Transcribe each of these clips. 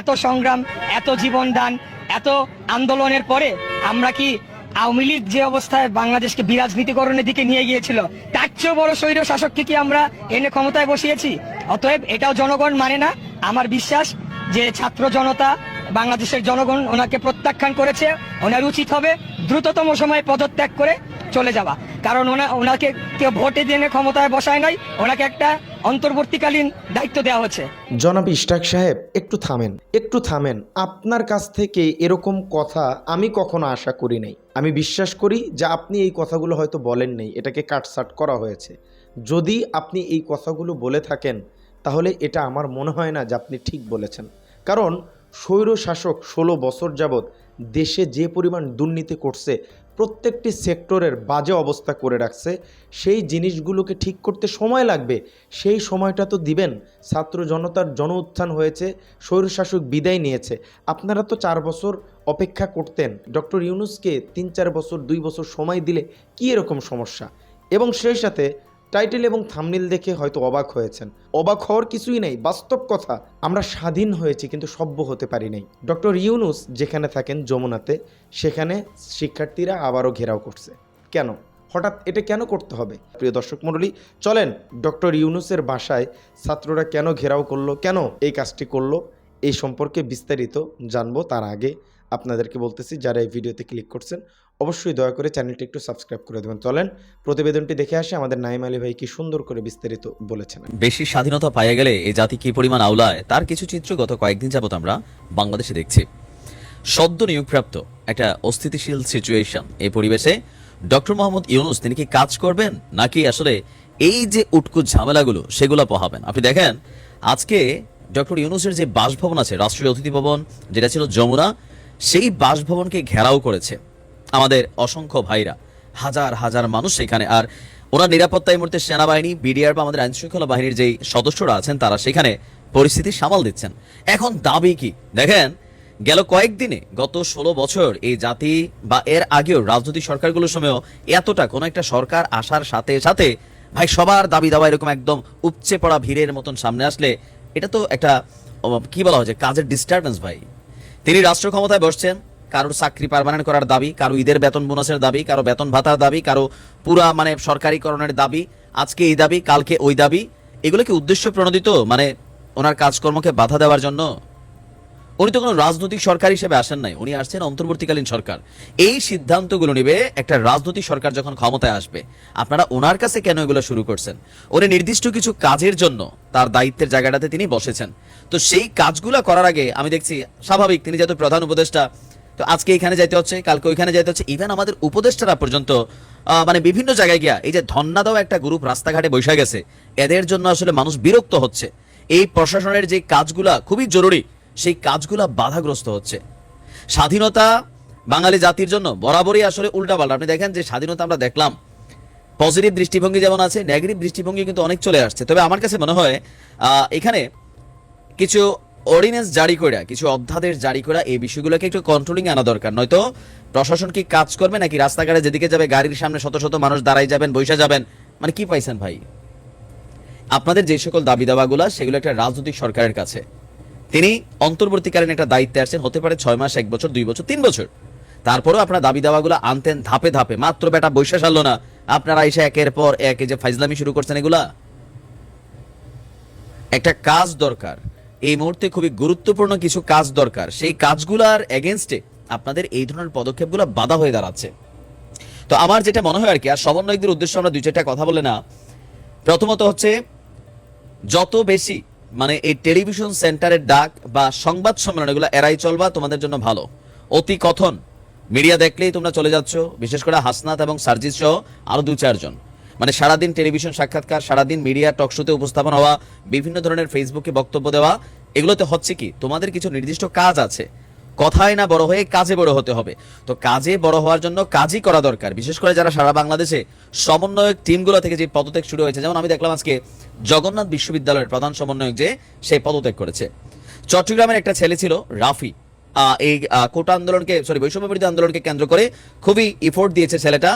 এত সংগ্রাম, এত জীবনদান, এত আন্দোলনের পরে আমরা কি আওয়ামী লীগ যে অবস্থায় বাংলাদেশকে বিরাজনীতিকরণের দিকে নিয়ে গিয়েছিল, তার চেয়েও বড় স্বৈর শাসককে কি আমরা এনে ক্ষমতায় বসিয়েছি? অতএব এটাও জনগণ মানে না। আমার বিশ্বাস যে ছাত্র জনতা বাংলাদেশের জনগণ ওনাকে প্রত্যাখ্যান করেছে, ওনার উচিত হবে দ্রুততম সময়ে পদত্যাগ করে চলে যাওয়া। কারণ ওনা ওনাকে কেউ ভোটে দিয়ে ক্ষমতায় বসায় নাই, ওনাকে একটা অন্তর্বর্তীকালীন দায়িত্ব দেওয়া হচ্ছে। জনাব ইশতাক সাহেব, একটু থামেন একটু থামেন। আপনার কাছ থেকে এরকম কথা আমি কখনো আশা করি নাই। আমি বিশ্বাস করি যে আপনি এই কথাগুলো হয়তো বলেন নাই, এটাকে কাটসাট করা হয়েছে। যদি আপনি এই কথাগুলো বলে থাকেন, তাহলে এটা আমার মনে হয় না যে আপনি ঠিক বলেছেন। কারণ স্বৈর শাসক ষোলো বছর যাবৎ দেশে যে পরিমাণ দুর্নীতি করছে প্রত্যেকটি সেক্টরের বাজে অবস্থা করে রাখছে। সেই জিনিসগুলোকে ঠিক করতে সময় লাগবে। সেই সময়টা তো দিবেন। ছাত্র জনতার জন উত্থান হয়েছে, স্বৈরশাসক বিদায় নিয়েছে। আপনারা তো চার বছর অপেক্ষা করতেন। ডক্টর ইউনুসকে তিন চার বছর, দুই বছর সময় দিলে কী এরকম সমস্যা? এবং সেই সাথে টাইটেল এবং থামনিল দেখে হয়তো অবাক হয়েছেন। অবাক হওয়ার কিছুই নেই, বাস্তব কথা, আমরা স্বাধীন হয়েছি কিন্তু সভ্য হতে পারি নাই। ডক্টর ইউনুস যেখানে থাকেন যমুনাতে, সেখানে শিক্ষার্থীরা আবারও ঘেরাও করছে। কেন? হঠাৎ এটা কেন করতে হবে? প্রিয় দর্শক মণ্ডলী, চলেন ডক্টর ইউনুসের বাসায় ছাত্ররা কেন ঘেরাও করল, কেন এই কাজটি করল, এই সম্পর্কে বিস্তারিত জানব তার আগে। আপনাদেরকে বলতেছি, যারা এই ভিডিওতে ক্লিক করছেন, অবশ্যই দয়া করে চ্যানেলটি একটু সাবস্ক্রাইব করে দেবেন। চলেন, প্রতিবেদনটি দেখে আসে, আমাদের নাইম আলী ভাই কি সুন্দর করে বিস্তারিত বলেছেন। বেশি স্বাধীনতা পাইয়া গেলে এই জাতি কি পরিমাণ আওলায়, তার কিছু চিত্র গত কয়েকদিন যাবত আমরা বাংলাদেশে দেখছি। সদ্য নিয়োগপ্রাপ্ত একটা অস্থিতিশীল সিচুয়েশন এই পরিবেশে ডক্টর মোহাম্মদ ইউনুস, তিনি কি কাজ করবেন? নাকি আসলে এই যে উটকুট ঝামেলাগুলো, সেগুলো পোহাবেন? আপনি দেখেন, আজকে ডক্টর ইউনুসের যে বাসভবন আছে, রাষ্ট্রীয় অতিথি ভবন, যেটা ছিল যমুনা সেই বাসভবনকে ঘেরাও করেছে। আমাদের অসংখ্য ভাইরা, হাজার হাজার মানুষ সেখানে আর ওরা নিরাপত্তা এই মুহূর্তে সেনাবাহিনী বিডিআর বা আমাদের আইনশৃঙ্খলা বাহিনীর যেই সদস্যরা আছেন, তারা সেখানে পরিস্থিতি সামাল দিচ্ছেন। এখন দাবি কি? দেখেন, গেল কয়েকদিনে গত ষোলো বছর এই জাতি বা এর আগেও রাজনৈতিক সরকারগুলোর সময়ও এতটা কোনো একটা সরকার আসার সাথে সাথে ভাই সবার দাবি দাওয়া এরকম একদম উপচে পড়া ভিড়ের মতন সামনে আসলে এটা তো একটা কি বলা হয় যে কাজের ডিস্টারবেন্স ভাই। তিনি রাষ্ট্র ক্ষমতায় বসছেন, কারোর চাকরি পারমানেন্ট করার দাবি, কারও ঈদের বেতন বোনাসের দাবি, কারও বেতন ভাতার দাবি, কারও পুরা মানে সরকারিকরণের দাবি, আজকে এই দাবি, কালকে ওই দাবি, এগুলো কি উদ্দেশ্য প্রণোদিত? মানে ওনার কাজকর্মকে বাধা দেওয়ার জন্য? উনি তো কোনো রাজনৈতিক সরকার হিসেবে আসেন নাই, উনি আসছেন অন্তর্বর্তীকালীন সরকার। এই সিদ্ধান্তগুলো নেবে একটা রাজনৈতিক সরকার যখন ক্ষমতায় আসবে, আপনারা ওনার কাছে কেন এগুলো শুরু করছেন? উনি নির্দিষ্ট কিছু কাজের জন্য তার দায়িত্বের জায়গাটাতে তিনি বসেছেন। তো সেই কাজগুলো করার আগে আমি দেখছি স্বাভাবিক তিনি যেহেতু প্রধান উপদেষ্টা, তো আজকে এখানে যাইতে হচ্ছে, কালকে ওইখানে যাইতে হচ্ছে ইভেন আমাদের উপদেষ্টারা পর্যন্ত মানে বিভিন্ন জায়গায় গিয়া এই যে ধন্না দাও একটা গ্রুপ রাস্তাঘাটে বসে গেছে, এদের জন্য আসলে মানুষ বিরক্ত হচ্ছে। এই প্রশাসনের যে কাজগুলা খুবই জরুরি সেই কাজগুলো বাধাগ্রস্ত হচ্ছে। স্বাধীনতা বাঙালি জাতির জন্য বরাবরই আসলে উল্টাপাল্টা। আপনি দেখেন যে স্বাধীনতা আমরা দেখলাম। পজিটিভ দৃষ্টিভঙ্গি যেমন আছে, নেগেটিভ দৃষ্টিভঙ্গি কিন্তু অনেক চলে আসছে। তবে আমার কাছে মনে হয় এখানে কিছু অর্ডিন্যান্স জারি করা কিছু অধ্যাদেশ জারি করা এই বিষয়গুলোকে একটু কন্ট্রোলিং আনা দরকার। নয়তো প্রশাসন কি কাজ করবে নাকি রাস্তাঘাটে যেদিকে যাবে, গাড়ির সামনে শত শত মানুষ দাঁড়াই যাবেন বৈশা যাবেন? মানে কি পাইছেন ভাই? আপনাদের যে সকল দাবি দাবাগুলা, সেগুলো একটা রাজনৈতিক সরকারের কাছে। তিনি অন্তর্বর্তীকালীন একটা দায়িত্বে আসছেন, হতে পারে ছয় মাস, এক বছর, দুই বছর, তিন বছর। তারপরেও আপনার দাবি দাওয়াগুলো আনতেন ধাপে ধাপে। মাত্র বেটা বৈশা সারলো না। আপনারা এসে একের পর এক যে ফাইজলামি শুরু করছেন এগুলা। একটা কাজ দরকার। এই মুহূর্তে খুবই গুরুত্বপূর্ণ কিছু কাজ দরকার। সেই কাজগুলার এগেনস্টে আপনাদের এই ধরনের পদক্ষেপগুলো বাধা হয়ে দাঁড়াচ্ছে। তো আমার যেটা মনে হয় আর কি, আর সমন্বয়কদের উদ্দেশ্যে আমরা দুই চারটা কথা বলে না। প্রথমত হচ্ছে, যত বেশি মানে এই টেলিভিশন সেন্টারের ডাক বা সংবাদ সম্মেলন, এগুলো এড়াই চলবা, তোমাদের জন্য ভালো। অতি কথন। মিডিয়া দেখলেই তোমরা চলে যাচ্ছ, বিশেষ করে হাসনাত এবং সার্জিৎ সহ আরও দু চারজন। মানে সারাদিন টেলিভিশন সাক্ষাৎকার, সারাদিন মিডিয়া টক শোতে উপস্থাপন হওয়া, বিভিন্ন ধরনের ফেসবুকে বক্তব্য দেওয়া, এগুলোতে হচ্ছে কি, তোমাদের কিছু নির্দিষ্ট কাজ আছে। কথায় না বড় হয়ে কাজে বড় হতে হবে। তো কাজে বড় হওয়ার জন্য কাজই করা দরকার। বিশেষ করে যারা সারা বাংলাদেশে সমন্বয়ক টিমগুলো থেকে যে পদত্যাগ শুরু হয়েছে, যেমন আমি দেখলাম আজকে জগন্নাথ বিশ্ববিদ্যালয়ের প্রধান সমন্বয়ক যে সেই পদত্যাগ করেছে। চট্টগ্রামের একটা ছেলে ছিল রাফি। এই কোটা আন্দোলনকে সরি বৈষম্য বিরোধী আন্দোলনকে কেন্দ্র করে খুবই ইফোর্ট দিয়েছে ছেলেটা।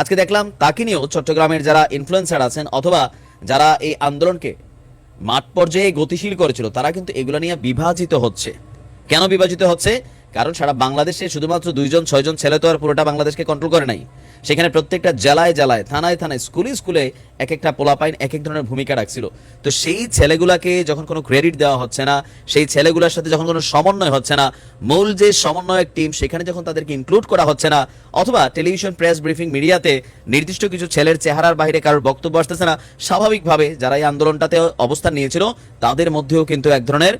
আজকে দেখলাম, তাকে নিয়েও চট্টগ্রামের যারা ইনফ্লুয়েন্সার আছেন অথবা যারা এই আন্দোলনকে মাঠ পর্যায়ে গতিশীল করেছিল, তারা কিন্তু এগুলো নিয়ে বিভাজিত হচ্ছে। কেন বিভাজিত হচ্ছে? কারণ সারা বাংলাদেশে শুধুমাত্র দুইজন, ছয়জন ছেলে তো আর পুরোটা বাংলাদেশকে কন্ট্রোল করে নাই। সেখানে প্রত্যেকটা জেলায় জেলায়, থানায় থানায়, স্কুলে স্কুলে এক একটা পোলাপাইন এক এক ধরনের ভূমিকা রাখছিল। তো সেই ছেলেগুলাকে যখন কোনো ক্রেডিট দেওয়া হচ্ছে না, সেই ছেলেগুলোর সাথে যখন কোনো সমন্বয় হচ্ছে না, মূল যে সমন্বয়ক টিম সেখানে যখন তাদেরকে ইনক্লুড করা হচ্ছে না, অথবা টেলিভিশন প্রেস ব্রিফিং মিডিয়াতে নির্দিষ্ট কিছু ছেলের চেহারার বাইরে কারোর বক্তব্য আসতেছে না, স্বাভাবিকভাবে যারা এই আন্দোলনটাতে অবস্থান নিয়েছিল, তাদের মধ্যেও কিন্তু এক ধরনের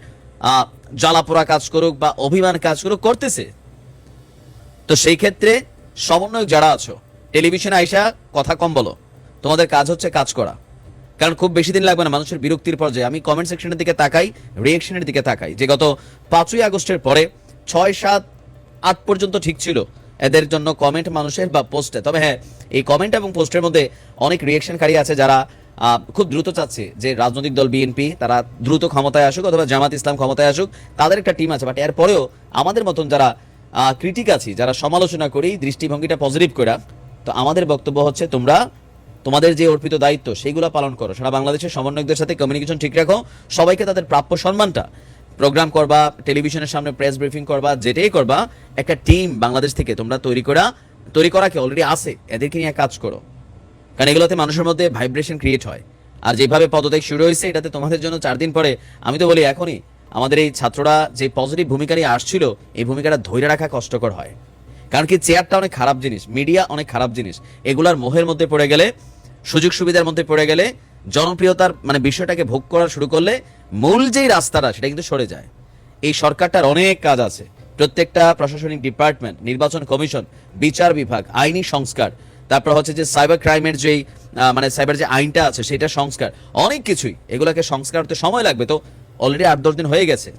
জ্বালাপোড়া কাজ করুক বা অভিমান কাজ করুক, করতেছে। তো সেই ক্ষেত্রে সমন্বয়ক যারা আছো, টেলিভিশনে আইসা কথা কম বলো। তোমাদের কাজ হচ্ছে কাজ করা। কারণ খুব বেশি দিন লাগবে না মানুষের বিরক্তির পর্যায়ে। আমি কমেন্ট সেকশনের দিকে তাকাই রিয়েকশনের দিকে তাকাই। যে গত পাঁচই আগস্টের পরে ছয় সাত আট পর্যন্ত ঠিক ছিল এদের জন্য কমেন্ট মানুষের বা পোস্টে তবে হ্যাঁ এই কমেন্ট এবং পোস্টের মধ্যে অনেক রিয়েকশনকারী আছে যারা খুব দ্রুত চাচ্ছে যে রাজনৈতিক দল বিএনপি, তারা দ্রুত ক্ষমতায় আসুক অথবা জামাত ইসলাম ক্ষমতায় আসুক, তাদের একটা টিম আছে। বাট এরপরেও আমাদের মতন যারা ক্রিটিক আছি, যারা সমালোচনা করি, দৃষ্টিভঙ্গিটা পজিটিভ করে তো আমাদের বক্তব্য হচ্ছে তোমরা, তোমাদের যে অর্পিত দায়িত্ব সেইগুলো পালন করো। সারা বাংলাদেশের সমন্বয়কদের সাথে কমিউনিকেশন ঠিক রাখো। সবাইকে তাদের প্রাপ্য সম্মানটা প্রোগ্রাম করবা টেলিভিশনের সামনে প্রেস ব্রিফিং করবা, যেটাই করবা, একটা টিম বাংলাদেশ থেকে তোমরা তৈরি করা তৈরি করা কি অলরেডি আছে? এদেরকে নিয়ে কাজ করো। কারণ এগুলোতে মানুষের মধ্যে ভাইব্রেশন ক্রিয়েট হয়। আর যেভাবে পদত্যাগ শুরু হয়েছে, এটাতে তোমাদের জন্য চার দিন পরে আমি তো বলি এখনই, আমাদের এই ছাত্ররা যে পজিটিভ ভূমিকা নিয়ে আসছিল, এই ভূমিকাটা ধরে রাখা কষ্টকর হয়। কারণ কি চেয়ারটা অনেক খারাপ জিনিস মিডিয়া অনেক খারাপ জিনিস। এগুলার মোহের মধ্যে পড়ে গেলে, সুযোগ সুবিধার মধ্যে পড়ে গেলে, জনপ্রিয়তার মানে বিষয়টাকে ভোগ করা শুরু করলে, মূল যেই রাস্তাটা, সেটা কিন্তু সরে যায়। এই সরকারটার অনেক কাজ আছে। প্রত্যেকটা প্রশাসনিক ডিপার্টমেন্ট নির্বাচন কমিশন, বিচার বিভাগ, আইনি সংস্কার তারপর হচ্ছে যে সাইবার ক্রাইমের যেই মানে সাইবার যে আইনটা আছে সেটা সংস্কার। অনেক কিছুই। এগুলোকে সংস্কার করতে সময় লাগবে। তো অলরেডি আট, দশ দিন হয়ে গেছে।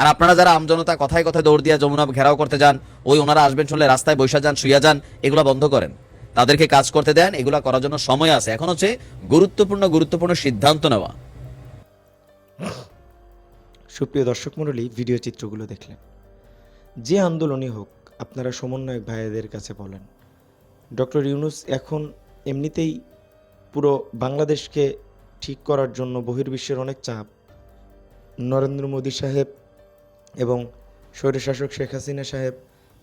আর আপনারা যারা আমজনতা কথায় কথায় দৌড় দিয়া যমুনা ঘেরাও করতে যান, ওই ওনারা আসবেন শুনলে রাস্তায় বৈশা যান শুয়া যান, এগুলো বন্ধ করেন। তাদেরকে কাজ করতে দেন, এগুলো করার জন্য সময় আছে। এখন হচ্ছে গুরুত্বপূর্ণ গুরুত্বপূর্ণ সিদ্ধান্ত নেওয়া। সুপ্রিয় দর্শক মণ্ডলী, ভিডিও চিত্রগুলো দেখলেন। যে আন্দোলনই হোক, আপনারা সমন্বয়ক ভাইদের কাছে বলেন। ডক্টর ইউনুস এখন এমনিতেই পুরো বাংলাদেশকে ঠিক করার জন্য বহির্বিশ্বের অনেক চাপ। নরেন্দ্র মোদী সাহেব এবং স্বৈরশাসক শেখ হাসিনা সাহেব,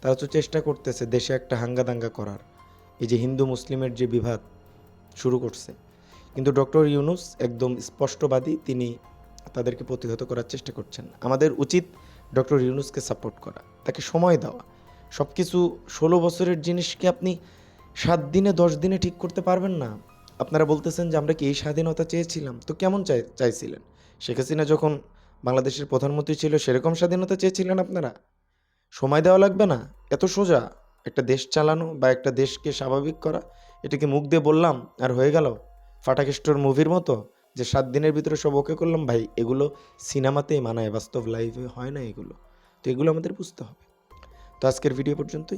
তারা তো চেষ্টা করতেছে দেশে একটা হাঙ্গাদাঙ্গা করার। এই যে হিন্দু মুসলিমের যে বিভাদ শুরু করছে। কিন্তু ডক্টর ইউনুস একদম স্পষ্টবাদী তিনি তাদেরকে প্রতিহত করার চেষ্টা করছেন। আমাদের উচিত ডক্টর ইউনুসকে সাপোর্ট করা, তাকে সময় দেওয়া। সব কিছু ষোলো বছরের জিনিসকে আপনি সাত দিনে দশ দিনে ঠিক করতে পারবেন না। আপনারা বলতেছেন যে আমরা কি এই স্বাধীনতা চেয়েছিলাম? তো কেমন চাই, চাইছিলেন? শেখ হাসিনা যখন বাংলাদেশের প্রধানমন্ত্রী ছিল, সেরকম স্বাধীনতা চেয়েছিলেন আপনারা? সময় দেওয়া লাগবে না? এত সোজা? একটা দেশ চালানো বা একটা দেশকে স্বাভাবিক করা? এটাকে মুখ দিয়ে বললাম? আর হয়ে গেল? ফাটাকেস্টোর মুভির মতো? যে সাত দিনের ভিতরে সব ওকে করলাম? ভাই, এগুলো সিনেমাতেই মানায়, বাস্তব লাইফে হয় না এগুলো। তো এগুলো আমাদের বুঝতে হবে। তো আজকের ভিডিও পর্যন্তই।